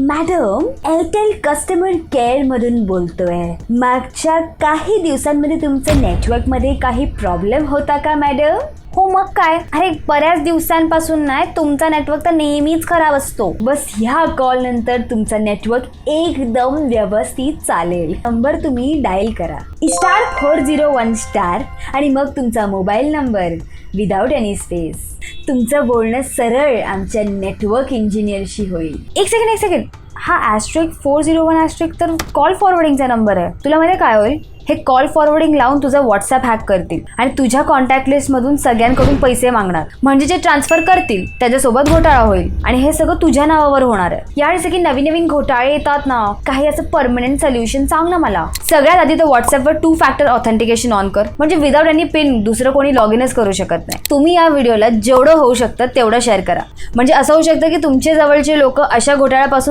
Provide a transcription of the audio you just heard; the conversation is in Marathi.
मॅडम एअरटेल कस्टमर केअर मधून बोलतोय. मागच्या काही दिवसांमध्ये तुमच्या नेटवर्कमध्ये काही प्रॉब्लेम होता का मॅडम? हो मग काय? अरे बऱ्याच दिवसांपासून नाही तुमचा नेटवर्क तर नेहमीच खराब असतो. बस ह्या कॉल नंतर तुमचा नेटवर्क एकदम व्यवस्थित चालेल. नंबर तुम्ही डायल करा. Star four zero one star आणि मग तुमचा mobile number without any space तुमचं बोलणं सरळ आमच्या नेटवर्क इंजिनियरशी होईल. एक सेकंड एक सेकंड हा asterisk four zero one asterisk तर कॉल फॉरवर्डिंगचा नंबर आहे. तुला माहिती काय होईल? हे कॉल फॉरवर्डिंग लावून तुझं व्हॉट्सअप हॅक करतील आणि तुझ्या कॉन्टॅक्ट लिस्टमधून सगळ्यांकडून पैसे मागणार. म्हणजे जे ट्रान्सफर करतील त्याच्यासोबत घोटाळा होईल. आणि हे सगळं तुझ्या नावावर होणार आहे. यावेळी सगळी नवीन नवीन घोटाळे येतात ना काही असं परमनंट सोल्युशन सांग ना मला. सगळ्यात आधी तर व्हॉट्सअपवर टू फॅक्टर ऑथेंटिकेशन ऑन कर. म्हणजे विदाउट एनी पिन दुसरं कोणी लॉग इनच करू शकत नाही. तुम्ही या व्हिडिओला जेवढं होऊ शकतं तेवढं शेअर करा. म्हणजे असं होऊ शकतं की तुमचे जवळचे लोक अशा घोटाळ्यापासून